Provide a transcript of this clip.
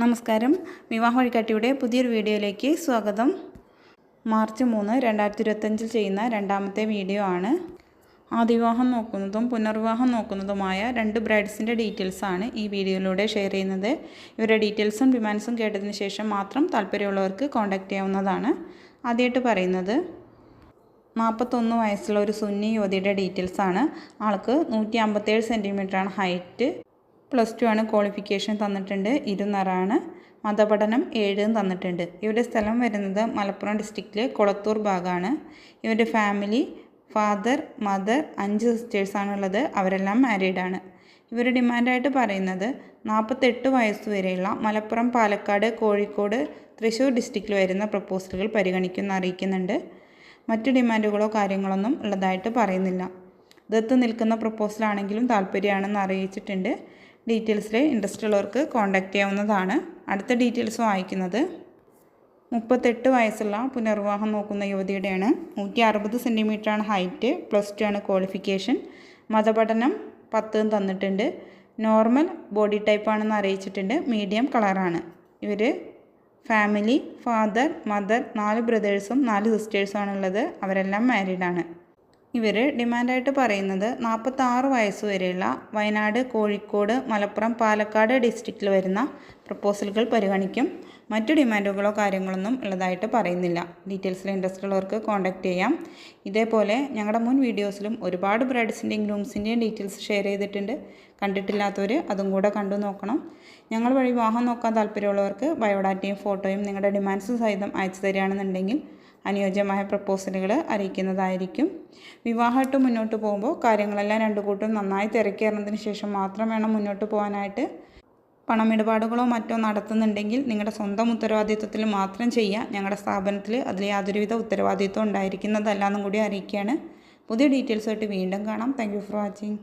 നമസ്കാരം. വിവാഹ വഴികാട്ടിയുടെ പുതിയൊരു വീഡിയോയിലേക്ക് സ്വാഗതം. മാർച്ച് മൂന്ന് രണ്ടായിരത്തി ഇരുപത്തഞ്ചിൽ ചെയ്യുന്ന രണ്ടാമത്തെ വീഡിയോ ആണ്. ആദ്യവിവാഹം നോക്കുന്നതും പുനർവിവാഹം നോക്കുന്നതുമായ രണ്ട് ബ്രൈഡ്സിന്റെ ഡീറ്റെയിൽസാണ് ഈ വീഡിയോയിലൂടെ ഷെയർ ചെയ്യുന്നത്. ഇവരുടെ ഡീറ്റെയിൽസും ഡിമാൻഡ്സും കേട്ടതിന് ശേഷം മാത്രം താല്പര്യമുള്ളവർക്ക് കോൺടാക്റ്റ് ചെയ്യാവുന്നതാണ്. ആദ്യമായിട്ട് പറയുന്നത് നാൽപ്പത്തൊന്ന് വയസ്സുള്ള ഒരു സുന്നി യുവതിയുടെ ഡീറ്റെയിൽസാണ് ആൾക്ക് നൂറ്റി അമ്പത്തേഴ് സെന്റിമീറ്ററാണ് ഹൈറ്റ്. പ്ലസ് ടു ആണ് ക്വാളിഫിക്കേഷൻ തന്നിട്ടുണ്ട്. ഇരുന്നറാണ് മതപഠനം ഏഴും തന്നിട്ടുണ്ട്. ഇവരുടെ സ്ഥലം വരുന്നത് മലപ്പുറം ഡിസ്ട്രിക്റ്റിലെ കൊളത്തൂർ ഭാഗമാണ് ഇവരുടെ ഫാമിലി ഫാദർ മദർ അഞ്ച് സിസ്റ്റേഴ്സാണുള്ളത് അവരെല്ലാം മാരീഡാണ് ഇവർ ഡിമാൻഡായിട്ട് പറയുന്നത് നാൽപ്പത്തെട്ട് വരെയുള്ള മലപ്പുറം പാലക്കാട് കോഴിക്കോട് തൃശ്ശൂർ ഡിസ്ട്രിക്റ്റിൽ വരുന്ന പ്രപ്പോസലുകൾ പരിഗണിക്കുന്ന അറിയിക്കുന്നുണ്ട്. മറ്റു ഡിമാൻഡുകളോ കാര്യങ്ങളൊന്നും ഉള്ളതായിട്ട് പറയുന്നില്ല. ദത്ത് നിൽക്കുന്ന പ്രപ്പോസലാണെങ്കിലും താല്പര്യമാണെന്ന് അറിയിച്ചിട്ടുണ്ട്. ഡീറ്റെയിൽസിൽ ഇൻട്രസ്റ്റ് ഉള്ളവർക്ക് കോൺടാക്റ്റ് ചെയ്യാവുന്നതാണ്. അടുത്ത ഡീറ്റെയിൽസ് വായിക്കുന്നത്. മുപ്പത്തെട്ട് വയസ്സുള്ള പുനർവിവാഹം നോക്കുന്ന യുവതിയുടെയാണ്. നൂറ്റി അറുപത് സെന്റിമീറ്ററാണ് ഹൈറ്റ് പ്ലസ് ടു ആണ് ക്വാളിഫിക്കേഷൻ. മതപഠനം പത്തും തന്നിട്ടുണ്ട്. നോർമൽ ബോഡി ടൈപ്പ് ആണെന്ന് അറിയിച്ചിട്ടുണ്ട്. മീഡിയം കളറാണ്. ഇവർ ഫാമിലി ഫാദർ മദർ നാല് ബ്രദേഴ്സും നാല് സിസ്റ്റേഴ്സും ആണുള്ളത്. അവരെല്ലാം മാരീഡാണ്. ഇവർ ഡിമാൻഡായിട്ട് പറയുന്നത് നാൽപ്പത്താറ് വയസ്സ് വരെയുള്ള വയനാട് കോഴിക്കോട് മലപ്പുറം പാലക്കാട് ഡിസ്ട്രിക്റ്റിൽ വരുന്ന പ്രപ്പോസലുകൾ പരിഗണിക്കും. മറ്റു ഡിമാൻഡുകളോ കാര്യങ്ങളൊന്നും ഉള്ളതായിട്ട് പറയുന്നില്ല. ഡീറ്റെയിൽസിൽ ഇൻട്രസ്റ്റ് ഉള്ളവർക്ക് കോൺടാക്റ്റ് ചെയ്യാം. ഇതേപോലെ ഞങ്ങളുടെ മുൻ വീഡിയോസിലും ഒരുപാട് ബ്രൈഡ്സിന്റെയും ഗ്രൂംസിന്റെയും ഡീറ്റെയിൽസ് ഷെയർ ചെയ്തിട്ടുണ്ട്. കണ്ടിട്ടില്ലാത്തവർ അതും കൂടെ കണ്ടു നോക്കണം. ഞങ്ങൾ വഴി വിവാഹം നോക്കാൻ താല്പര്യമുള്ളവർക്ക് ബയോഡാറ്റയും ഫോട്ടോയും നിങ്ങളുടെ ഡിമാൻഡ്സ് സഹിതം അയച്ചു തരികയാണെന്നുണ്ടെങ്കിൽ അനുയോജ്യമായ പ്രപ്പോസലുകൾ അറിയിക്കുന്നതായിരിക്കും. വിവാഹമായിട്ട് മുന്നോട്ട് പോകുമ്പോൾ കാര്യങ്ങളെല്ലാം രണ്ടു കൂട്ടും നന്നായി തിരക്കേറുന്നതിന് ശേഷം മാത്രം വേണം മുന്നോട്ട് പോകാനായിട്ട്. പണമിടപാടുകളോ മറ്റോ നടത്തുന്നുണ്ടെങ്കിൽ നിങ്ങളുടെ സ്വന്തം ഉത്തരവാദിത്വത്തിൽ മാത്രം ചെയ്യുക. ഞങ്ങളുടെ സ്ഥാപനത്തിൽ അതിൽ യാതൊരുവിധ ഉത്തരവാദിത്വം ഉണ്ടായിരിക്കുന്നതല്ല എന്നും കൂടി അറിയിക്കുകയാണ്. പുതിയ ഡീറ്റെയിൽസായിട്ട് വീണ്ടും കാണാം. Thank for watching.